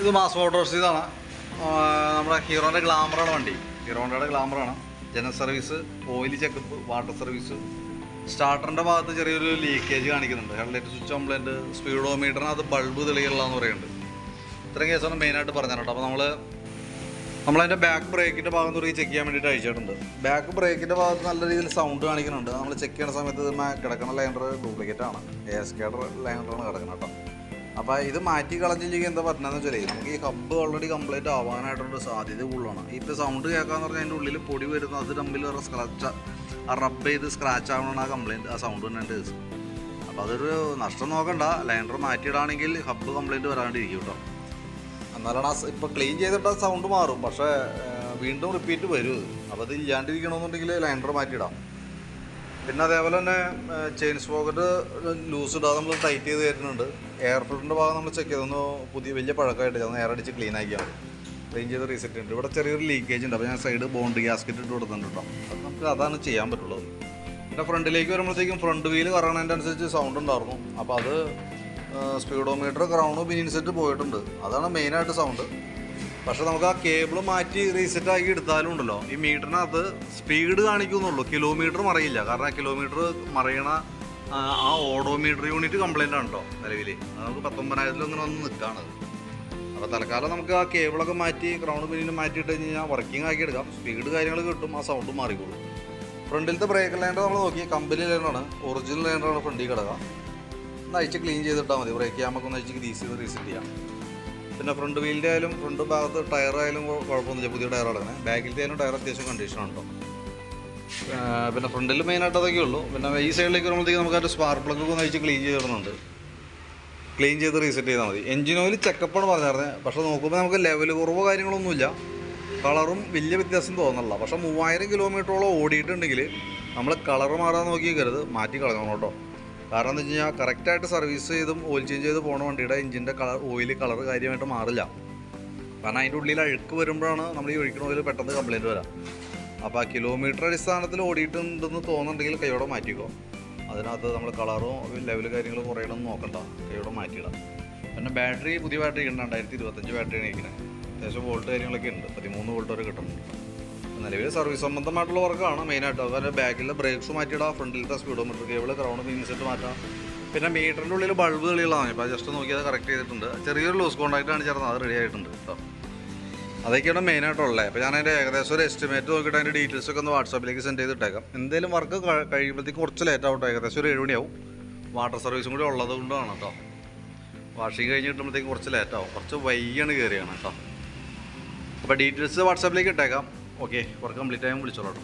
ഇത് mass Motors ഇതാണ്. നമ്മുടെ ഹീറോന്റെ ഗ്ലാമറാണ് വണ്ടി. ഹീറോണ്ടയുടെ ഗ്ലാമറാണ് general service oil checkup water service സ്റ്റാർട്ടറിന്റെ ഭാഗത്ത് ചെറിയൊരു ലീക്കേജ് കാണിക്കുന്നുണ്ട്. ഹെഡ്ലൈറ്റ് സ്വിച്ച് കംപ്ലൈന്റ് അത് ബൾബ് തെളിയില്ലെന്ന് പറയുന്നുണ്ട്. ഇത്രയും കേസാണ് മെയിനായിട്ട് പറഞ്ഞത് കേട്ടോ അപ്പോൾ നമ്മൾ നമ്മളതിന്റെ ബാക്ക് ബ്രേക്കിന്റെ ഭാഗം തുടങ്ങി ചെക്ക് ചെയ്യാൻ വേണ്ടിയിട്ട് അയച്ചിട്ടുണ്ട്. ബാക്ക് ബ്രേക്കിന്റെ ഭാഗത്ത് നല്ല രീതിയിൽ സൗണ്ട് കാണിക്കുന്നുണ്ട്. നമ്മൾ ചെക്ക് ചെയ്യുന്ന സമയത്ത് കിടക്കുന്ന ലൈൻഡർ ഡ്യൂപ്ലിക്കേറ്റ് ആണ്. എ എസ് കേഡർ ലൈൻഡറാണ് കിടക്കുന്നത് കേട്ടോ. അപ്പോൾ ഇത് മാറ്റി കളഞ്ഞില്ലെങ്കിൽ എന്താ പറഞ്ഞതെന്ന് വെച്ചാൽ നമുക്ക് ഈ ഹബ്ബ് ഓൾറെഡി കംപ്ലീറ്റ് ആവാനായിട്ടുള്ള സാധ്യത കൂടുതലാണ്. ഇപ്പോൾ സൗണ്ട് കേൾക്കാന്ന് പറഞ്ഞാൽ അതിന്റെ ഉള്ളിൽ പൊടി വരുന്നത് അത് തമ്മിൽ സ്ക്രാച്ച് ആ റബ്ബ് ചെയ്ത് സ്ക്രാച്ച് ആവണമെന്ന് ആ കംപ്ലൈന്റ് ആ സൗണ്ട് തന്നെ അപ്പോൾ അതൊരു നഷ്ടം നോക്കണ്ട. ലൈനർ മാറ്റിയിടാണെങ്കിൽ ഹബ്ബ് കംപ്ലൈന്റ് വരാണ്ടിരിക്കും കേട്ടോ എന്നാലാണ് ആ ഇപ്പോൾ ക്ലീൻ ചെയ്തിട്ട് സൗണ്ട് മാറും. പക്ഷേ വീണ്ടും റിപ്പീറ്റ് വരും. അപ്പോൾ അത് ഇല്ലാണ്ടിരിക്കണമെന്നുണ്ടെങ്കിൽ ലൈനർ മാറ്റിയിടാം പിന്നെ അതേപോലെ തന്നെ ചെയിൻ സ്പോക്കറ്റ് ലൂസ് ഇടാതെ നമ്മൾ ടൈറ്റ് ചെയ്ത് തരുന്നുണ്ട്. എയർ ഫിൽറ്ററിന്റെ ഭാഗം നമ്മൾ ചെക്ക് ചെയ്തൊന്ന് പുതിയ വലിയ പഴക്കമായിട്ട് ഒന്ന് എയർ അടിച്ച് ക്ലീൻ ആക്കിയാൽ ക്ലീൻ ചെയ്ത് റീസെറ്റ് ഉണ്ട്. ഇവിടെ ചെറിയൊരു ലീക്കേജ് ഉണ്ട്. അപ്പോൾ ഞാൻ സൈഡ് ബോണ്ട് ഗ്യാസ്കറ്റ് ഇട്ട് കൊടുത്തിട്ടുണ്ട് കേട്ടോ അത് നമുക്ക് അതാണ് ചെയ്യാൻ പറ്റുള്ളൂ. പിന്നെ ഫ്രണ്ടിലേക്ക് വരുമ്പോഴത്തേക്കും ഫ്രണ്ട് വീൽ കറങ്ങണതിന്റെ അനുസരിച്ച് സൗണ്ട് ഉണ്ടായിരുന്നു. അപ്പോൾ അത് സ്പീഡോമീറ്റർ ക്രൗണ് ബിനിൻസെറ്റ് പോയിട്ടുണ്ട്. അതാണ് മെയിനായിട്ട് സൗണ്ട് പക്ഷെ നമുക്ക് ആ കേബിൾ മാറ്റി റീസെറ്റ് ആക്കി എടുത്താലും ഉണ്ടല്ലോ ഈ മീറ്ററിനകത്ത് സ്പീഡ് കാണിക്കുന്നുള്ളൂ. കിലോമീറ്റർ മറിയില്ല. കാരണം കിലോമീറ്റർ മറിയണ ആ, ഓഡോമീറ്റർ യൂണിറ്റ് കംപ്ലൈന്റ് ആണ് കേട്ടോ നിലവിൽ നമുക്ക് പത്തൊമ്പതിനായിരത്തിൽ അങ്ങനെ വന്ന് നിൽക്കുകയാണ് അപ്പോൾ തൽക്കാലം നമുക്ക് ആ കേബിളൊക്കെ മാറ്റി ഗ്രൗണ്ട് പിന്നിൽ മാറ്റിയിട്ട് കഴിഞ്ഞാൽ വർക്കിംഗ് ആക്കി എടുക്കാം. സ്പീഡ് കാര്യങ്ങൾ കിട്ടും ആ സൗണ്ട് മാറിക്കോളും. ഫ്രണ്ടിലത്തെ ബ്രേക്ക് ലൈൻഡർ നമ്മൾ നോക്കി. കമ്പനി ലൈനറാണ് ഒറിജിനൽ ലൈനറാണ് ഫ്രണ്ടിൽ കിടക്കുക ഒന്ന് അഴിച്ച് ക്ലീൻ ചെയ്തിട്ടാൽ മതി. ബ്രേക്ക് ചെയ്യാമ്പോൾ ഒന്ന് അഴിച്ച് ഗ്രീസ് ചെയ്ത് റീസെറ്റ് ചെയ്യാം. പിന്നെ ഫ്രണ്ട് വീലിന്റെ ആയാലും ഫ്രണ്ട് ഭാഗത്ത് ടയർ ആയാലും കുഴപ്പമൊന്നുമില്ല പുതിയ ടയർ അടങ്ങണേ ബാക്കിലത്തെ ആയാലും ടയർ അത്യാവശ്യം കണ്ടീഷൻ ഉണ്ടോ? പിന്നെ ഫ്രണ്ടിൽ മെയിനായിട്ട് അതൊക്കെ ഉള്ളൂ. പിന്നെ ഈ സൈഡിലേക്ക് വരുമ്പോഴത്തേക്ക് നമുക്ക് അതിന്റെ സ്പാർക്ക് പ്ലഗ് ഒക്കെ നയിച്ച് ക്ലീൻ ചെയ്തിടുന്നുണ്ട് ക്ലീൻ ചെയ്ത് റീസെറ്റ് ചെയ്താൽ മതി. എഞ്ചിൻ ഓയിൽ ചെക്കപ്പാണ് പറഞ്ഞിരുന്നത് പക്ഷേ നോക്കുമ്പോൾ നമുക്ക് ലെവൽ കുറവ് കാര്യങ്ങളൊന്നുമില്ല. കളറും വലിയ വ്യത്യാസം തോന്നണില്ല. പക്ഷേ മൂവായിരം കിലോമീറ്ററോളം ഓടിയിട്ടുണ്ടെങ്കിൽ നമ്മൾ കളർ മാറാൻ നോക്കിയേക്കരുത്. മാറ്റി കളഞ്ഞോളൂ കേട്ടോ. കാരണം എന്താ വെച്ച് കഴിഞ്ഞാൽ കറക്റ്റായിട്ട് സർവീസ് ചെയ്തും ഓയിൽ ചേഞ്ച് ചെയ്ത് പോണ വണ്ടിയുടെ എഞ്ചിന്റെ കളർ ഓയിൽ കളർ കാര്യമായിട്ട് മാറില്ല. കാരണം അതിന്റെ ഉള്ളിൽ അഴുക്ക് വരുമ്പോഴാണ് നമ്മൾ ഈ ഒഴിക്കണ ഓയിൽ പെട്ടെന്ന് കംപ്ലയിന്റ് വരാം. അപ്പോൾ ആ കിലോമീറ്റർ അടിസ്ഥാനത്തിൽ ഓടിയിട്ടുണ്ടെന്ന് തോന്നുന്നുണ്ടെങ്കിൽ കൈയോടെ മാറ്റിക്കോ. അതിനകത്ത് നമ്മൾ കളറും ലെവൽ കാര്യങ്ങൾ കുറയണം നോക്കണ്ട. കൈയോടെ മാറ്റിയിടാം. പിന്നെ ബാറ്ററി പുതിയ ബാറ്ററി ഉണ്ട് രണ്ടായിരത്തി ഇരുപത്തഞ്ച് ബാറ്ററിയാണ് ഇരിക്കുന്നത് അത്യാവശ്യം വോൾട്ട് കാര്യങ്ങളൊക്കെ ഉണ്ട്. പതിമൂന്ന് വോൾട്ട് വരെ കിട്ടുന്നുണ്ട്. നിലവിൽ സർവീസ് സംബന്ധമായിട്ടുള്ള വർക്കാണ് മെയിനായിട്ട് അതുപോലെ ബാക്കിലെ ബ്രേക്സ് മാറ്റിയിടാം ഫ്രണ്ടിലത്തെ സ്പീഡോമീറ്റർ കേബിൾ ക്രൗണ്ട് മീൻസെറ്റ് മാറ്റാം. പിന്നെ മീറ്ററിന്റെ ഉള്ളിൽ ബൾബ് തെളിയുള്ളതാണ് ഇപ്പോൾ ജസ്റ്റ് നോക്കിയത് കറക്റ്റ് ചെയ്തിട്ടുണ്ട്. ചെറിയൊരു ലൂസ് കോൺടാക്റ്റാണ് ചേർന്നത്. അത് റെഡി ആയിട്ടുണ്ട് കേട്ടോ അതൊക്കെയാണ് മെയിനായിട്ടുള്ളത് അപ്പോൾ ഞാൻ അതിന്റെ ഏകദേശം ഒരു എസ്റ്റിമേറ്റ് നോക്കിയിട്ട് അതിന്റെ ഡീറ്റെയിൽസ് ഒക്കെ ഒന്ന് വാട്സാപ്പിലേക്ക് സെൻഡ് ചെയ്തിട്ടേക്കാം എന്തെങ്കിലും വർക്ക് കഴിയുമ്പോഴത്തേക്ക് കുറച്ച് ലേറ്റ് ആവട്ടെ ഏകദേശം ഒരു ഏഴ് മണിയാവും. വാട്ടർ സർവീസും കൂടി ഉള്ളത് കൊണ്ടാണ് കേട്ടോ വാഷിംഗ് കഴിഞ്ഞ് കിട്ടുമ്പോഴത്തേക്ക് കുറച്ച് ലേറ്റ് ആവും. കുറച്ച് വൈകിയാണ് കയറിയാണ് കേട്ടോ അപ്പോൾ ഡീറ്റെയിൽസ് വാട്സാപ്പിലേക്ക് ഇട്ടേക്കാം. ഓക്കെ വർക്ക് കംപ്ലീറ്റ് ആയാൽ വിളിച്ചോളാം